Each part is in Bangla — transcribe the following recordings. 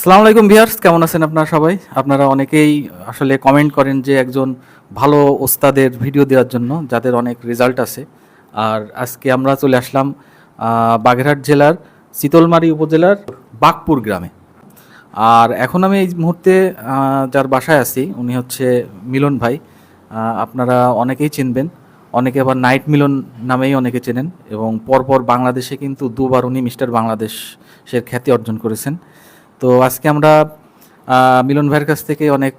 সালাম আলাইকুম ভিয়ার্স কেমন আছেন আপনারা সবাই? আপনারা অনেকেই আসলে কমেন্ট করেন যে একজন ভালো ওস্তাদের ভিডিও দেওয়ার জন্য, যাদের অনেক রেজাল্ট আছে। আর আজকে আমরা চলে আসলাম বাগেরহাট জেলার শীতলমারি উপজেলার বাগপুর গ্রামে। আর এখন আমি এই মুহূর্তে যার বাসায় আছি, উনি হচ্ছে মিলন ভাই। আপনারা অনেকেই চিনবেন। অনেকে আবার নাইট মিলন নামেই অনেকে চেনেন। এবং পরপর বাংলাদেশে কিন্তু দুবার উনি মিস্টার বাংলাদেশের খ্যাতি অর্জন করেছেন। তো আজকে আমরা মিলন ভাইয়ের কাছ থেকে অনেক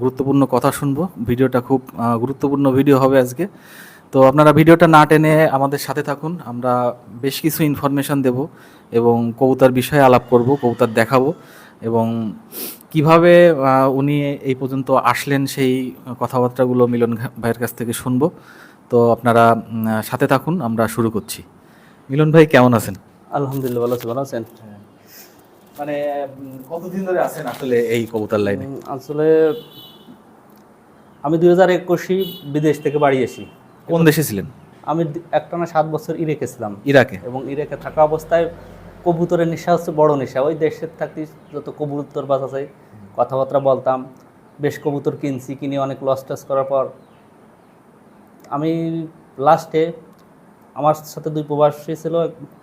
গুরুত্বপূর্ণ কথা শুনব। ভিডিওটা খুব গুরুত্বপূর্ণ ভিডিও হবে আজকে। তো আপনারা ভিডিওটা না টেনে আমাদের সাথে থাকুন। আমরা বেশ কিছু ইনফরমেশন দেব এবং কবুতার বিষয়ে আলাপ করব, কবুতার দেখাবো এবং কীভাবে উনি এই পর্যন্ত আসলেন সেই কথাবার্তাগুলো মিলন ভাইয়ের কাছ থেকে শুনব। তো আপনারা সাথে থাকুন, আমরা শুরু করছি। মিলন ভাই, কেমন আছেন? আলহামদুলিল্লাহ, ভালো আছি, ভালো আছেন? মানে কতদিন ধরে আছেন আসলে এই কবুতর লাইনে আসলে আমি দুই হাজার একুশে বিদেশ থেকে বাড়ি আসি কোন দেশে ছিলেন? আমি একটানা সাত বছর ইরেকে ছিলাম। ইরাকে? এবং ইরেকে থাকা অবস্থায় কবুতরের নেশা হচ্ছে বড় নেশা। ওই দেশের থাকতে যত কবুতর বাস আছে কথাবার্তা বলতাম বেশ কবুতর কিনছি কিনে অনেক লস টস করার পর আমি লাস্টে আমার সাথে দুই প্রবাসী ছিল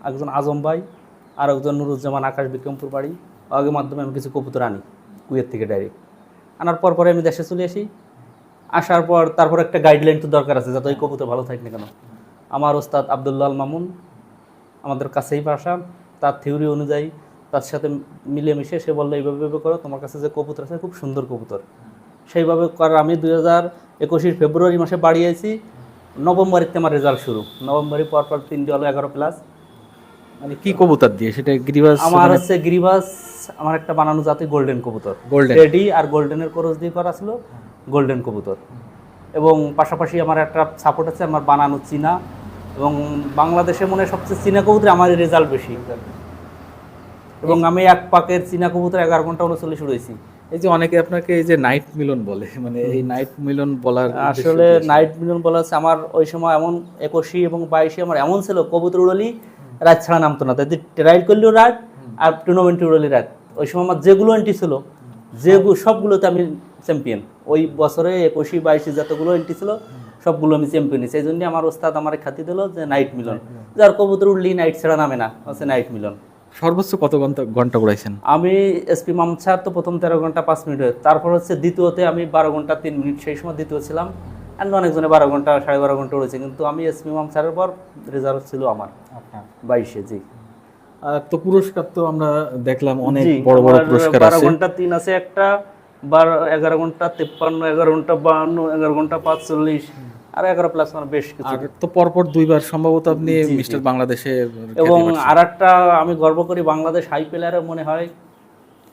একজন আজম ভাই আর একজন নুরুজ্জামান আকাশ বিক্রমপুর বাড়ি। আগের মাধ্যমে আমি কিছু কবুতর আনি, কুয়েত থেকে ডাইরেক্ট আনার পর পরে আমি দেশে চলে আসি। আসার পর তারপর একটা গাইডলাইন তো দরকার আছে, যাতে ওই কবুতর ভালো থাকে না কেন? আমার ওস্তাদ আবদুল্লাহ মামুন, আমাদের কাছেই বাসা। তার থিওরি অনুযায়ী তার সাথে মিলেমিশে সে বলল, এইভাবে এইভাবে করো, তোমার কাছে যে কবুতর আছে, খুব সুন্দর কবুতর। সেইভাবে করার আমি দুই হাজার একুশের ফেব্রুয়ারি মাসে বাড়িয়েছি নভেম্বরেতে আমার রেজাল্ট শুরু। নভেম্বরে পর পর তিনটে হলো এগারো প্লাস মানে কি কবুতর দিয়ে? সেটা গিরিবাস আমার হচ্ছে গিরিবাস আমার একটা বানানো জাতি গোল্ডেন কবুতর। গোল্ডেন টেডি আর গোল্ডেনের করস দিয়ে করা ছিল গোল্ডেন কবুতর। এবং পাশাপাশি আমার একটা সাপোর্ট আছে আমার বানানো চীনা। এবং বাংলাদেশে মনে সবচেয়ে চীনা কবুতরে আমার রেজাল্ট বেশি। এবং আমি এক পাকের চীনা কবুতর এগারো ঘণ্টা উনচল্লিশ উড়েছি এই যে অনেকে আপনাকে এই যে নাইট মিলন বলে মানে এই নাইট মিলন বলার আসলে নাইট মিলন বলা হচ্ছে আমার ওই সময় এমন একুশি এবং বাইশে আমার এমন ছিল কবুতর উড়লি রাত ছাড়া নামতো না। তাই ট্রাইল করলেও রাত আর টুর্নামেন্টে উড়লি রাত। ওই সময় আমার যেগুলো এন্ট্রি ছিল যেগুলো সবগুলোতে আমি চ্যাম্পিয়ন ওই বছরে একুশি বাইশে যতগুলো এন্ট্রি ছিল সবগুলো আমি চ্যাম্পিয়ন সেই জন্য আমার ওস্তাদ আমার খ্যাতি দিল যে নাইট মিলন। যার কবুতর উঠলি নাইট ছাড়া নামে না হচ্ছে নাইট মিলন। সর্বোচ্চ কত ঘণ্টা ঘণ্টা উড়াইছেন আমি এসপি মামছার তো প্রথম তেরো ঘণ্টা পাঁচ মিনিট হয় তারপর হচ্ছে দ্বিতীয়তে আমি বারো ঘণ্টা তিন মিনিট সেই সময় দ্বিতীয় ছিলাম। অ্যান্ড অনেকজনে বারো ঘণ্টা সাড়ে বারো ঘণ্টা উড়েছে। কিন্তু আমি এসপি মামছারের পর রেজাল্ট ছিল আমার। বাইশে জি। তো পুরস্কার তো আমরা দেখলাম অনেক বড় বড় পুরস্কার বারো ঘণ্টা তিন আছে একটা বারো এগারো ঘণ্টা তিপ্পান্ন এগারো ঘণ্টা বাহান্ন এগারো ঘণ্টা পাঁচচল্লিশ আর এগারো প্লাস আমার বেশ কিছু। তো পরপর দুইবার সম্ভবত আপনি। মিস্টার বাংলাদেশে এবং আর একটা আমি গর্ব করি বাংলাদেশ হাই প্লেয়ারে মনে হয়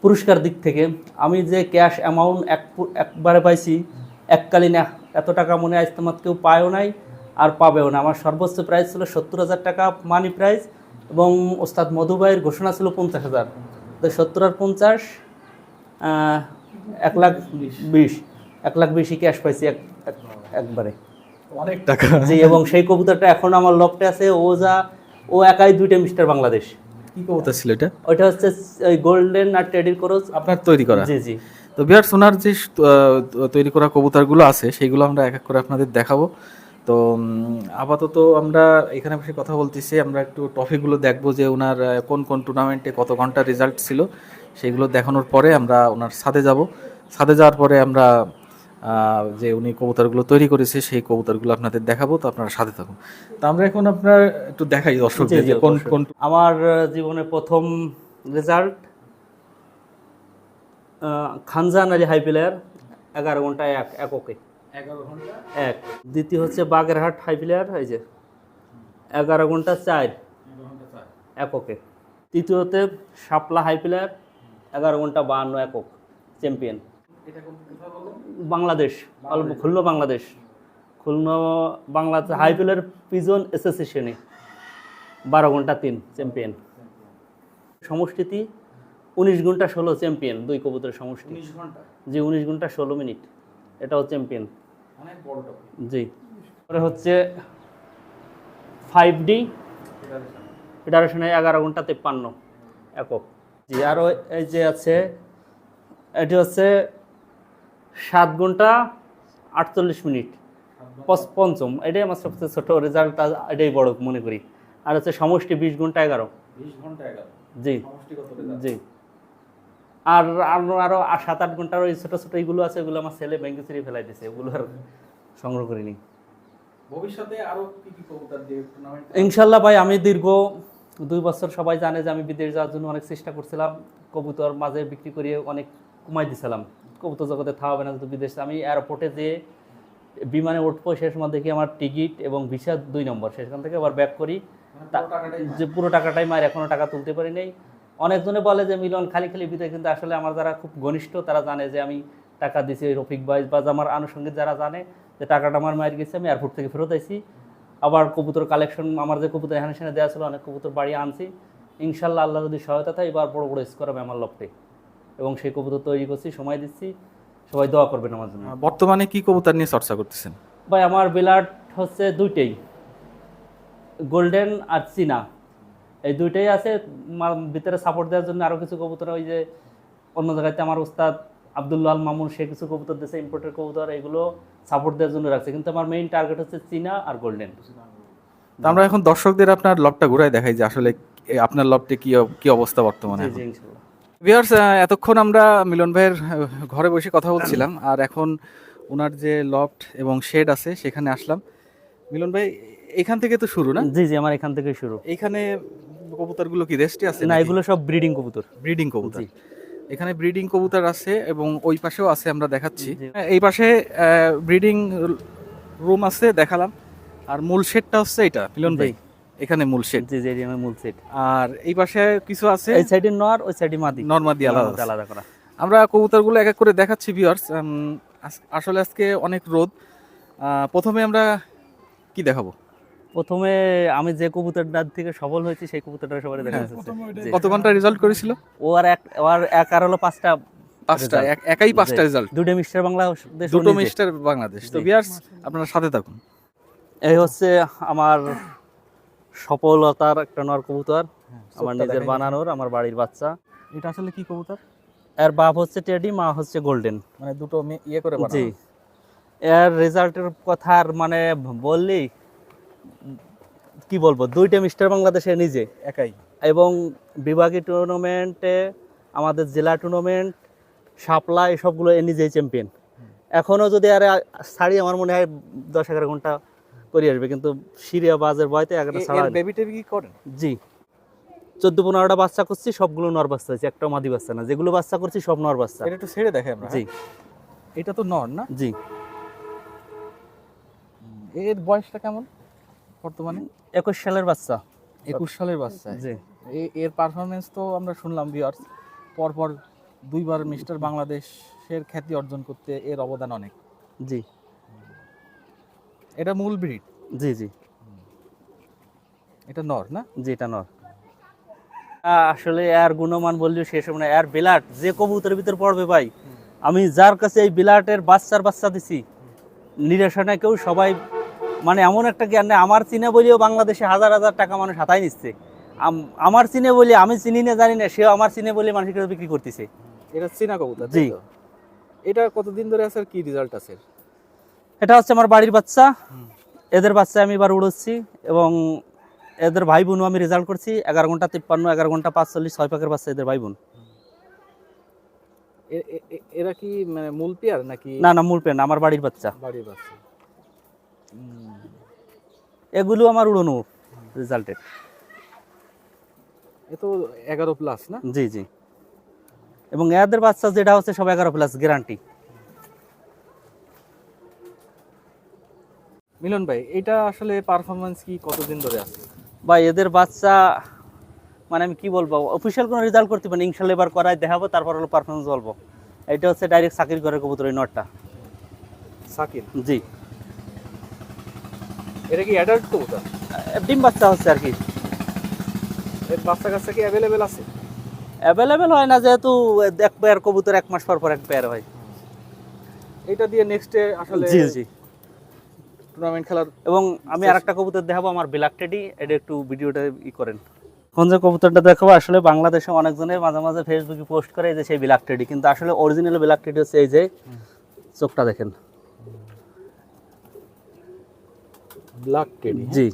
পুরস্কার দিক থেকে। আমি যে ক্যাশ অ্যামাউন্ট এক একবারে পাইছি এককালীন এত টাকা মনে হয় তোমার কেউ পায়ও নাই আর পাবেও না। আমার সর্বোচ্চ প্রাইস ছিল সত্তর হাজার টাকা মানি প্রাইস এবং ওস্তাদ মধুবাইয়ের ঘোষণা ছিল পঞ্চাশ হাজার। তো সত্তর আর পঞ্চাশ এক লাখ বিশ। এক লাখ বিশই ক্যাশ পাইছি এক এক- একবারে। অনেক টাকা। জি এবং সেই কবুতরটা এখন আমার লকটে আছে। ও যা ও একাই দুইটা মিস্টার বাংলাদেশ। কি কবুতর ছিল এটা? ওইটা হচ্ছে ওই গোল্ডেন আর টেডির করজ আপনার তৈরি করা? জি জি। তো বিরাট সোনার যে তৈরি করা কবুতরগুলো আছে সেইগুলো আমরা এক এক করে আপনাদের দেখাবো। তো আপাতত আমরা এখানে বসে কথা বলতেছি আমরা একটু ট্রফিগুলো দেখব যে ওনার কোন কোন টুর্নামেন্টে কত ঘণ্টা রেজাল্ট ছিল সেইগুলো দেখানোর পরে আমরা ওনার সাথে যাব। সাথে যাওয়ার পরে আমরা যে উনি কবুতরগুলো তৈরি করেছে সেই কবুতরগুলো আপনাদের দেখাবো তো আপনারা সাথে থাকুন। তো আমরা এখন আপনার একটু দেখাই দর্শকদের যে কোন কোন আমার জীবনে প্রথম result Khanjan Ali high player এগারো ঘণ্টা এক এককে। এক। দ্বিতীয় হচ্ছে বাগেরহাট হাই প্লেয়ার এই যে। এগারো ঘণ্টা চার। এককে। তৃতীয়তে শাপলা হাই প্লেয়ার এগারো ঘণ্টা বাহান্ন একক চ্যাম্পিয়ন। বাংলাদেশ অল্প Khulna Bangladesh. Khulna Bangladesh high player pigeon অ্যাসোসিয়েশনে বারো ঘণ্টা তিন চ্যাম্পিয়ন। সমষ্টিতি উনিশ ঘণ্টা ষোলো চ্যাম্পিয়ন দুই কবুতরের সমষ্টি। জি উনিশ ঘণ্টা ষোলো মিনিট। এটাও চ্যাম্পিয়ন। জি। পরে হচ্ছে ফাইভ ডি ফেডারেশনে এগারো ঘণ্টা তেপ্পান্ন একক। জি আরও এই যে আছে এটি হচ্ছে সাত ঘণ্টা আটচল্লিশ মিনিট। পঞ্চম এটাই আমার সবচেয়ে ছোট রেজাল্ট এটাই বড় মনে করি। আর হচ্ছে সমষ্টি বিশ ঘণ্টা এগারো। বিশ ঘণ্টা এগারো। জি। জি। আর আরও আরও আর সাত আট ঘণ্টার ওই ছোট ছোট এইগুলো আছে ওগুলো আমার ছেলে ব্যাংকে ছিঁড়ে ফেলাই দিছে ওগুলো আর সংগ্রহ করিনি। ভবিষ্যতে আরও কি কি কবুতর দিয়ে টুর্নামেন্ট ইনশাল্লাহ ভাই আমি দীর্ঘ দুই বছর সবাই জানে যে আমি বিদেশ যাওয়ার জন্য অনেক চেষ্টা করছিলাম কবুতর মাঝে বিক্রি করিয়ে অনেক কমাই দিছিলাম। কবুতর জগতে থাকবে না যদি বিদেশে। আমি এয়ারপোর্টে যে বিমানে উঠবো সে সময় দেখি আমার টিকিট এবং ভিসা দুই নম্বর সেখান থেকে আবার ব্যাক করি। যে পুরো টাকাটাই মায়ের এখনও টাকা তুলতে পারি নাই। অনেকজনে বলে যে মিলন খালি খালি বিদায় কিন্তু আসলে আমার যারা খুব ঘনিষ্ঠ তারা জানে যে আমি টাকা দিছি ওই রফিক ভাই বা আমার আনুষঙ্গিক যারা জানে যে টাকাটা আমার মায়ের গেছে আমি এয়ারপোর্ট থেকে ফেরত আইছি। আবার কবুতর কালেকশন আমার যে কবুতর এখানে সেখানে দেওয়া ছিল অনেক কবুতর বাড়ি আনছি। ইনশাল্লাহ আল্লাহ যদি সহায়তা থাকে এবার বড় বড় স্কোর হবে আমার লক্ষ্যে। এবং সেই কবুতর তৈরি করছি সময় দিচ্ছি। সবাই দোয়া করবেন আমার জন্য। বর্তমানে কি কবুতর নিয়ে চর্চা করতেছেন? ভাই আমার বিলাট হচ্ছে দুইটাই। গোল্ডেন আর চীনা এই দুইটাই আছে ভিতরে সাপোর্ট দেওয়ার জন্য আরও কিছু কবুতর ওই যে অন্য জায়গাতে আমার উস্তাদ আবদুল্লাহ আল মামুন সে কিছু কবুতর দিয়েছে ইম্পোর্টের কবুতর এগুলো সাপোর্ট দেওয়ার জন্য রাখছে। কিন্তু আমার মেইন টার্গেট হচ্ছে চীনা আর গোল্ডেন তো আমরা এখন দর্শকদের আপনার লবটা ঘুরাই দেখাই যে আসলে আপনার লবটে কি কি অবস্থা বর্তমানে ভিউয়ার্স এতক্ষণ আমরা মিলন ভাইয়ের ঘরে বসে কথা বলছিলাম আর এখন ওনার যে লফট এবং শেড আছে সেখানে আসলাম। মিলন ভাই এখান থেকে তো শুরু না? জি জি আমার এখান থেকে শুরু। এইখানে কবুতরগুলো কি রেস্টে আছে না এগুলো সব ব্রিডিং কবুতর। ব্রিডিং কবুতর। এখানে ব্রিডিং কবুতর আছে এবং ওই পাশেও আছে আমরা দেখাচ্ছি। এই পাশে ব্রিডিং রুম আছে দেখালাম। আর মূল শেডটা হচ্ছে এটা মিলন ভাই। এখানে মূল শেড। জি জি আমার মূল সেট আর এই পাশে কিছু আছে? এই সাইডে নর ওই সাইডে মাদি। নর্মাদি আলাদা আলাদা করা। আমরা কবুতরগুলো এক এক করে দেখাচ্ছি ভিউয়ার্স আসলে আজকে অনেক রোদ। প্রথমে আমরা কি দেখাবো? প্রথমে আমি যে কবুতরটার থেকে সফল হয়েছি সেই কবুতরটা সবাই দেখা হ্যাঁ, যাচ্ছে কত ঘণ্টা রেজাল্ট করেছিল? ও আর এক ও আর এক আর হলো পাঁচটা পাঁচটা একাই পাঁচটা রেজাল্ট দুটো মিস্টার বাংলা দেশ দুটো মিস্টার বাংলাদেশ। তো জি। ভিউয়ার্স আপনারা সাথে থাকুন। এই হচ্ছে আমার সফলতার একটা নর কবুতর। আমার নিজের বানানোর আমার বাড়ির বাচ্চা। এটা আসলে কি কবুতর? এর বাপ হচ্ছে টেডি মা হচ্ছে গোল্ডেন। মানে দুটো ইয়ে করে জি। এর রেজাল্টের কথা আর মানে বললি কি বলব দুইটা মিস্টার বাংলাদেশে নিজে। একাই। এবং বিভাগীয় টুর্নামেন্টে আমাদের জেলা টুর্নামেন্ট সাপলা এসবগুলো এ নিজেই চ্যাম্পিয়ন এখনও যদি আর ছাড়ি আমার মনে হয় দশ এগারো ঘণ্টা করে আসবে কিন্তু সিরিয়া বাজের বয়তে বেবি টেবি কি করেন? জি। চোদ্দ পনেরোটা বাচ্চা করছি সবগুলো নর বাচ্চা হয়েছে একটা মাদি বাচ্চা না। যেগুলো বাচ্চা করছি সব নর বাচ্চা। এটা একটু ছেড়ে দেখে আমরা। জি? এটা তো নর না? জি। এর বয়সটা কেমন? বর্তমানে? একুশ সালের বাচ্চা। একুশ সালের বাচ্চা। জি। এর পারফরমেন্স তো আমরা শুনলাম ভিউয়ার্স পরপর দুইবার মিস্টার বাংলাদেশের খ্যাতি অর্জন করতে এর অবদান অনেক। জি। এটা মূল ব্রিড জি জি। এটা নর না? জি এটা নর। আসলে এর গুণমান বললেও শেষ হবে না। এর বিলাট যে কবুতরের ভিতর পড়বে ভাই আমি যার কাছে এই বিলাটের বাচ্চার বাচ্চা দিছি নিরেশনে কেউ সবাই মানে এমন একটা জ্ঞান নেই। আমার চিনে বলিও বাংলাদেশে হাজার হাজার টাকা মানুষ হাতায় নিচ্ছে। আম- আমার চিনে বলি আমি চিনি না জানি না সেও আমার চিনে বলে মানুষের কাছে বিক্রি করতেছে। এটা চীনা কবুতর জি। এটা কতদিন ধরে আছে আর কি রেজাল্ট আছে? এটা হচ্ছে আমার বাড়ির বাচ্চা। এদের বাচ্চা আমি এবার উড়োচ্ছি এবং এদের ভাই বোনও আমি রেজাল্ট করছি। এগারো ঘণ্টা তিপ্পান্ন এগারো ঘণ্টা পাঁচচল্লিশ ছয় পাকের বাচ্চা এদের ভাই বোন এরা কি মানে মূল পেয়ার নাকি? না না মূল পেন আমার বাড়ির বাচ্চা। বাড়ির বাচ্চা। এগুলো আমার উড়োনো রেজাল্টের এ তো এগারো প্লাস না? জি জি। এবং এদের বাচ্চা যেটা হচ্ছে সব এগারো প্লাস গ্যারান্টি মিলন ভাই এটা আসলে পারফরমেন্স কি কতদিন ধরে আছে? বা এদের বাচ্চা মানে আমি কি বলব অফিসিয়াল কোনো রেজাল্ট করতে পারি ইনশাল্লাহ এবার করাই দেখাবো তারপর হলো পারফরমেন্স বলব। এটা হচ্ছে ডাইরেক্ট চাকরি করে কবুতর এই নটটা। সাকিব জি। এটা কি অ্যাডাল্ট কবুতর? ডিম বাচ্চা হচ্ছে আর কি। এর বাচ্চা কাচ্চা কি অ্যাভেলেবেল আছে? অ্যাভেলেবেল হয় না যেহেতু এক পেয়ার কবুতর এক মাস পর পর এক পেয়ার হয়। এটা দিয়ে নেক্সটে আসলে জি জি। টুর্নামেন্ট খেলার এবং আমি আর একটা কবুতর দেখাবো আমার ব্ল্যাক টেডি এটা একটু ভিডিওটা ই করেন। এখন যে কবুতরটা দেখো আসলে বাংলাদেশে অনেকজনে মাঝে মাঝে ফেসবুকে পোস্ট করে যে সেই ব্ল্যাক টেডি কিন্তু আসলে অরিজিনাল ব্ল্যাক টেডি হচ্ছে এই যে চোখটা দেখেন। ব্ল্যাক টেডি জি।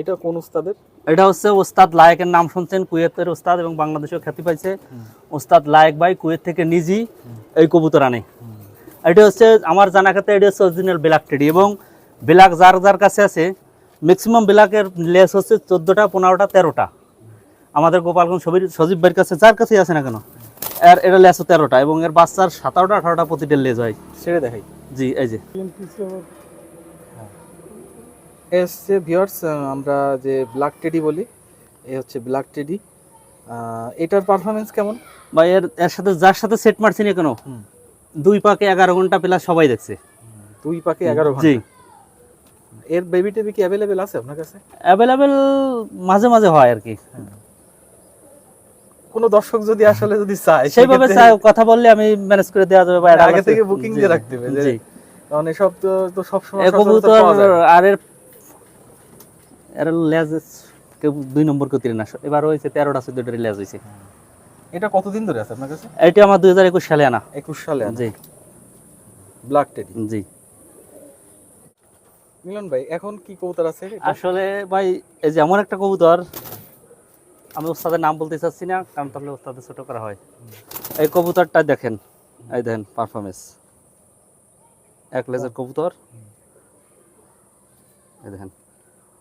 এটা কোন উস্তাদের? এটা হচ্ছে ওস্তাদ লায়েকের নাম শুনছেন কুয়েতের ওস্তাদ এবং বাংলাদেশেও খ্যাতি পাইছে। ওস্তাদ লায়েক ভাই কুয়েত থেকে নিজেই এই কবুতর আনে এটা হচ্ছে আমার জানা ক্ষেত্রে এটা হচ্ছে অরিজিনাল ব্ল্যাক টেডি এবং ব্ল্যাক যার যার কাছে আছে ম্যাক্সিমাম ব্ল্যাকের লেস হচ্ছে চোদ্দোটা পনেরোটা তেরোটা। আমাদের গোপালগঞ্জ সবির সজীব ভাইয়ের কাছে যার কাছেই আছে না কেন এর এটা লেস তেরোটা এবং এর বাচ্চার সাতারোটা আঠারোটা প্রতিটা লেজ হয়। ছেড়ে দেখাই। জি এই যে। এ হচ্ছে ভিউয়ার্স আমরা যে ব্ল্যাক টেডি বলি এ হচ্ছে ব্ল্যাক টেডি এটার পারফরমেন্স কেমন? বা এর এর সাথে যার সাথে সেট মারছি না কেন দুই পাকে এগারো ঘণ্টা প্লাস সবাই দেখছে। দুই পাকে এগারো জি। ঘণ্টা। এর বেবি টেবি কি অ্যাভেলেবেল আছে আপনার কাছে? অ্যাভেলেবেল মাঝে মাঝে হয় আর কি। কোনো দর্শক যদি আসলে যদি চায় সেইভাবে চায় কথা বললে আমি ম্যানেজ করে দেওয়া যাবে বা আগে থেকে বুকিং দিয়ে রাখতে হবে জি। কারণ এসব তো সব সময় কবুতর আর এর এর লেজ কেউ দুই নম্বর তিন আসো এবার হয়েছে তেরোটা চোদ্দটা লেজ হয়েছে। এটা কতদিন ধরে আছে আপনার কাছে? এটা আমার দুই হাজার একুশ সালে আনা। একুশ সালে জি। ব্ল্যাক টেডি জি। মিলন ভাই এখন কি কবুতর আছে আসলে ভাই এই যে এমন একটা কবুতর আমি ওস্তাদের নাম বলতে চাচ্ছি না কারণ তাহলে ওস্তাদের ছোট করা হয়। এই কবুতরটা দেখেন এই দেখেন পারফরমেন্স এক লেজের কবুতর। এই দেখেন।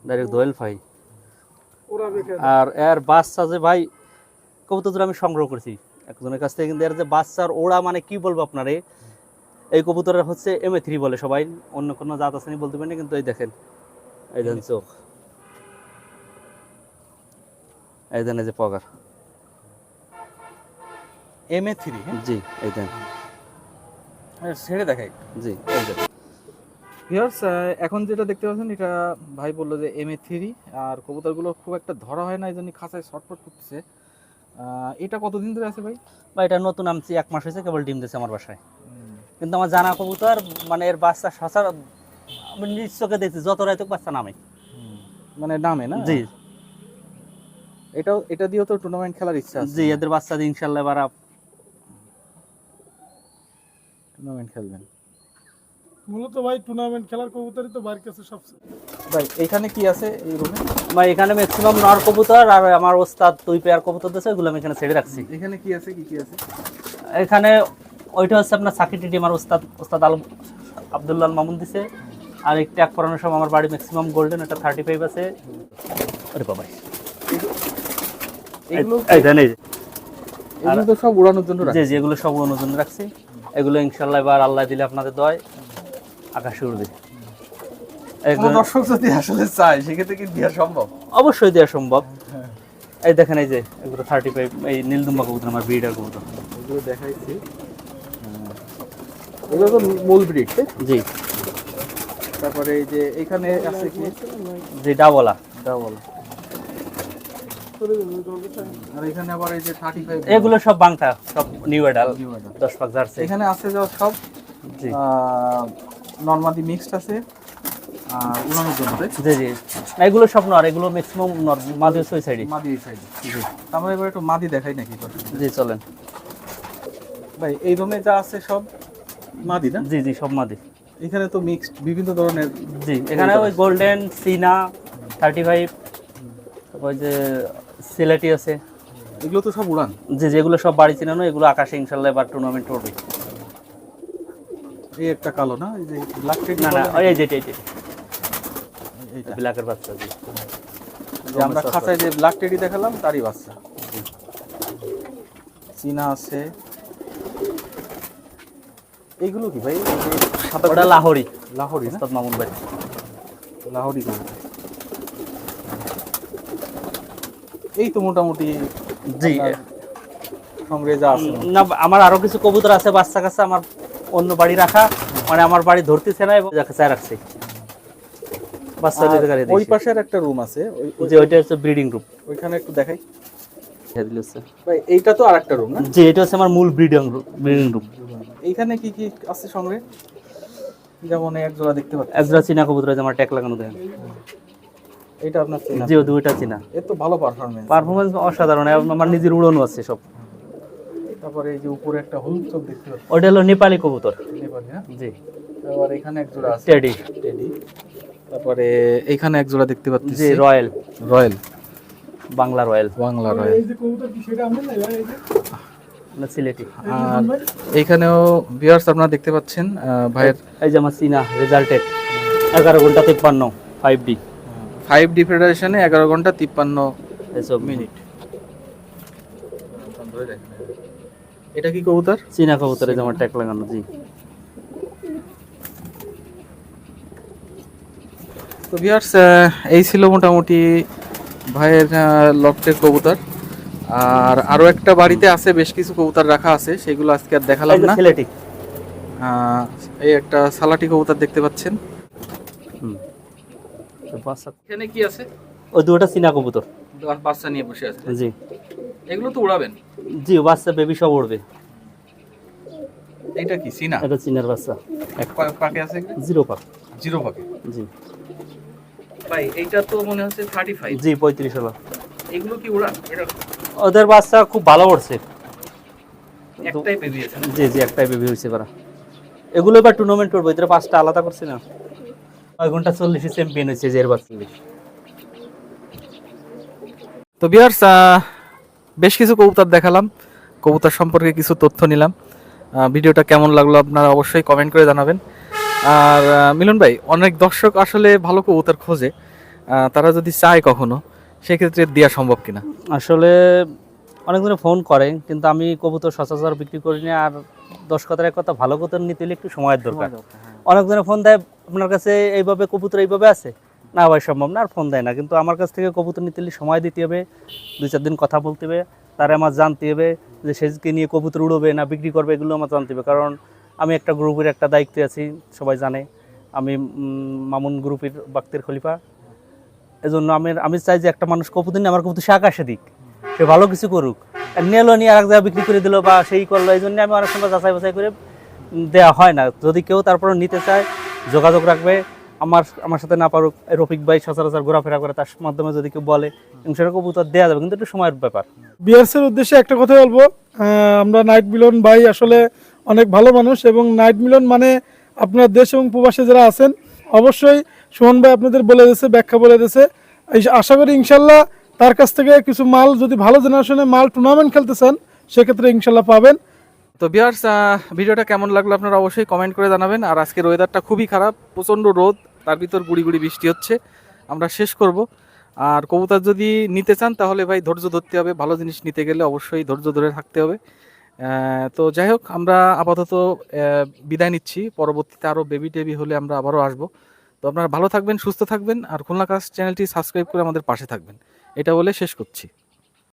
ডাইরেক্ট দোয়েল ভাই। আর এর বাচ্চা যে ভাই কবুতর আমি সংগ্রহ করেছি। একজনের কাছ থেকে কিন্তু এর যে বাচ্চার ওড়া মানে কি বলব আপনারে? এই কবুতরের হচ্ছে এম এ থ্রি বলে সবাই। অন্য কোনো জাত আছে বলতে পারি না কিন্তু এই দেখেন। এই দেখেন চোখ। এই দেখেন এই যে পগার। এম এ থ্রি জি এই দেখেন ছেড়ে দেখাই। জি এই যে। ভিউয়ার্স এখন যেটা দেখতে পাচ্ছেন এটা ভাই বলল যে এম এ থ্রি আর কবুতরগুলো খুব একটা ধরা হয় না এই জন্য খাঁচায় শর্টপট করতেছে। এটা কতদিন ধরে আছে ভাই? বা এটা নতুন আনছি এক মাস হয়েছে কেবল ডিম দিয়েছে আমার বাসায়। কিন্তু আমার জানা কবুতর মানে এর বাচ্চা সচার আমি নিজ চোখে দেখছি যত রাইতে বাচ্চা নামে। মানে নামে না? জি। এটাও এটা দিয়েও তো টুর্নামেন্ট খেলার ইচ্ছা আছে। জি এদের বাচ্চা দিয়ে ইনশাল্লাহ এবার টুর্নামেন্ট খেলবেন। মূলত ভাই টুর্নামেন্ট খেলার কবুতরই তো কাছে সবচেয়ে। ভাই এখানে কি আছে এই রুমে বা এখানে ম্যাক্সিমাম নর কবুতর আর আমার ওস্তাদ দুই পেয়ার কবুতর দিয়েছে আমি এখানে ছেড়ে রাখছি। এখানে কি আছে কি কি আছে? এখানে ওইটা হচ্ছে আপনার সাকির টিটি আমার ওস্তাদ ওস্তাদ আলম আবদুল্লাহ মামুন দিছে। আর একটা এক করানোর সময় আমার বাড়ি ম্যাক্সিমাম গোল্ডেন এটা থার্টি ফাইভ আছে। আরে বাবা এগুলো সব উড়ানোর জন্য জি জি এগুলো সব উড়ানোর জন্য রাখছি। এগুলো ইনশাল্লাহ এবার আল্লাহ দিলে আপনাদের দয় আকাশে উড়বে দর্শক যদি আসলে চায় সেক্ষেত্রে কি দেওয়া সম্ভব? অবশ্যই দেওয়া সম্ভব। এই দেখেন এই যে এগুলো থার্টি ফাইভ এই নীলদুম্বা কবুতর আমার ব্রিডার কবুতর। এগুলো দেখাইছি। এগুলো তো মূল ব্রিড জি। তারপরে এই যে এখানে আছে কি? জি ডাবলা। ডাবল। আর এখানে আবার এই যে এগুলো সব বাংটা সব নিউ এডাল দশ পাক জার্সি। এখানে আছে যা সব। জি। নর্মালি মিক্সড আছে আর উড়ানোর জন্য তাই জি জি। এগুলো সব নর এগুলো ম্যাক্সিমাম নর মাদি ওই সাইডে মাদি এই সাইডে আমরা এবার একটু মাদি দেখাই নাকি জি চলেন। ভাই এই রুমে যা আছে সব মাদি না? জি জি সব মাদি। এখানে তো মিক্সড বিভিন্ন ধরনের জি এখানে ওই গোল্ডেন সিনা থার্টি ফাইভ ওই যে সিলেটি আছে। এগুলো তো সব উড়ান। জি যেগুলো সব বাড়ি চিনানো এগুলো আকাশে ইনশাল্লাহ এবার টুর্নামেন্ট করবে। এই একটা কালো না? এই যে ব্ল্যাক না না ওই এই যেটা এইটা। ব্ল্যাকের বাচ্চা জি যে আমরা খাঁচায় যে ব্ল্যাক টেডি দেখালাম তারই বাচ্চা। চীনা আছে। এইগুলো কি ভাই? এই যে ওটা লাহোরি। লাহোরি না? মামুন ভাই। লাহোরি। এই তো মোটামুটি জি। যা আছে। না আমার আরও কিছু কবুতর আছে বাচ্চা কাছে আমার অন্য বাড়ি রাখা মানে আমার বাড়ি ধরতেছে না এবং চায় রাখছি। ওই পাশের একটা রুম আছে যে ওইটা হচ্ছে ব্রিডিং রুম ওইখানে একটু দেখাই। ভাই এইটা তো আর একটা রুম না এটা হচ্ছে আমার মূল ব্রিডিং রুম ব্রিডিং রুম এইখানে কি কি আছে সঙ্গে? যেমন এক জোড়া দেখতে পাচ্ছি। একজোড়া চীনা কবুতর আছে আমার ট্যাগ লাগানো দেখেন। এটা আপনার চেনা জি দুইটা চিনা। এর তো ভালো পারফরমেন্স পারফরমেন্স অসাধারণ এবং আমার নিজের উড়ানো আছে সব। তারপরে এই যে উপরে একটা হলুদ চোখ দেখতে পাচ্ছি। ওটা হলো নেপালি কবুতর। নেপালি, হ্যাঁ? জি। তারপর এখানে এক জোড়া আছে। টেডি। টেডি। তারপরে এইখানে এক জোড়া দেখতে পাচ্ছি। জি royal. Royal. Bangla royal. Bangla royal. এই যে কবুতর কি সেটা আমি না এই যে? সিলেটি। আর এইখানেও ভিউয়ার্স আপনারা দেখতে পাচ্ছেন ভাইয়ের এই যে আমার চিনা রেজাল্টেড এগারো ঘণ্টা তিপ্পান্ন ফাইভ ডি ফাইভ ডি ফেডারেশনে এগারো ঘণ্টা তিপ্পান্ন মিনিট এটা কি কবুতর? চীনা কবুতরে যে আমার ট্যাগ লাগানো জি। তো ভিউয়ার্স এই ছিল মোটামুটি ভাইয়ের লফটের কবুতর। আর আরও একটা বাড়িতে আছে বেশ কিছু কবুতর রাখা আছে সেগুলো আজকে আর দেখালাম না। আহ, এই একটা সালাটি কবুতর দেখতে পাচ্ছেন। হুম। তো বাচ্চা এখানে কি আছে? ওই দুটো চীনা কবুতর। বাচ্চা নিয়ে বসে আছে। জি। এগুলো তো উড়াবেন। জি বাচ্চা বেবি সব উড়বে। এটা কি সিনা? এটা চীনের বাচ্চা। এক পাকে আছে জিরো পাক জিরো পাকে? জি। ভাই এইটা তো মনে হচ্ছে থার্টি ফাইভ জি পঁয়ত্রিশ হলো। এগুলো কি উড়ান? এটা ওদের বাচ্চা খুব ভালো উঠছে একটাই বেবি আছে জি জি একটাই বেবি হয়েছে করা এগুলো এবার টুর্নামেন্ট করব এদের পাঁচটা আলাদা করছি না। ছয় ঘণ্টা চল্লিশে চ্যাম্পিয়ন হয়েছে এর বাচ্চা। তো বিয়ার্স বেশ কিছু কবুতর দেখালাম কবুতর সম্পর্কে কিছু তথ্য নিলাম। ভিডিওটা কেমন লাগল আপনারা অবশ্যই কমেন্ট করে জানাবেন। আর মিলন ভাই অনেক দর্শক আসলে ভালো কবুতর খোঁজে তারা যদি চায় কখনো সেক্ষেত্রে দেওয়া সম্ভব কিনা? আসলে অনেকজনে ফোন করে কিন্তু আমি কবুতর সচরাচর বিক্রি করি না আর দশ কথার এক কথা ভালো কবুতর নিতে হলে একটু সময়ের দরকার। অনেকজনে ফোন দেয় আপনার কাছে এইভাবে কবুতর এইভাবে আছে? না ভাই, সম্ভব না, আর ফোন দেয় না। কিন্তু আমার কাছ থেকে কবুতর নিতে সময় দিতে হবে, দুই চার দিন কথা বলতে হবে, তারা আমার জানতে হবে যে সেজকে নিয়ে কবুতর উড়বে না বিক্রি করবে, এগুলো আমার জানতে হবে। কারণ আমি একটা গ্রুপের একটা দায়িত্বে আছি, সবাই জানে। আমি মামুন গ্রুপের বাক্তের খলিফা। এজন্য আমি আমি চাই যে একটা মানুষ কবুতর নিয়ে আমার কবুতর সে আকাশে দিক। সে ভালো কিছু করুক। নিয়ে নিয়ে আরেক জায়গায় বিক্রি করে দিল বা সেই করল এই জন্য আমি অনেক সময় যাচাই বাছাই করে দেওয়া হয় না। যদি কেউ তারপরে নিতে চায়, যোগাযোগ রাখবে। আমার আমার সাথে না পারুক রফিক ভাই সচরাচর ঘোরাফেরা করে তার মাধ্যমে যদি কেউ বলে ইনশাল্লাহ কবুতর দেওয়া যাবে কিন্তু একটু সময়ের ব্যাপার। বিয়ার্সের উদ্দেশ্যে একটা কথা বলব আমরা নাইট মিলন ভাই আসলে অনেক ভালো মানুষ এবং নাইট মিলন মানে আপনার দেশ এবং প্রবাসে যারা আছেন অবশ্যই সুমন ভাই আপনাদের বলে দিয়েছে ব্যাখ্যা বলে দিয়েছে। আশা করি ইনশাল্লাহ তার কাছ থেকে কিছু মাল যদি ভালো জেনারেশনে মাল টুর্নামেন্ট খেলতে চান সেক্ষেত্রে ইনশাল্লাহ পাবেন। তো বিয়ার্স ভিডিওটা কেমন লাগল আপনারা অবশ্যই কমেন্ট করে জানাবেন আর আজকের ওয়েদারটা খুবই খারাপ প্রচণ্ড রোদ তার ভিতর গুড়ি গুড়ি বৃষ্টি হচ্ছে। আমরা শেষ করব। আর কবুতর যদি নিতে চান তাহলে ভাই ধৈর্য ধরতে হবে। ভালো জিনিস নিতে গেলে অবশ্যই ধৈর্য ধরে থাকতে হবে। তো যাই হোক, আমরা আপাতত বিদায় নিচ্ছি। পরবর্তীতে আরও বেবি টেবি হলে আমরা আবারও আসব। তো আপনারা ভালো থাকবেন, সুস্থ থাকবেন। আর খুলনা কাজ চ্যানেলটি সাবস্ক্রাইব করে আমাদের পাশে থাকবেন। এটা বলে শেষ করছি।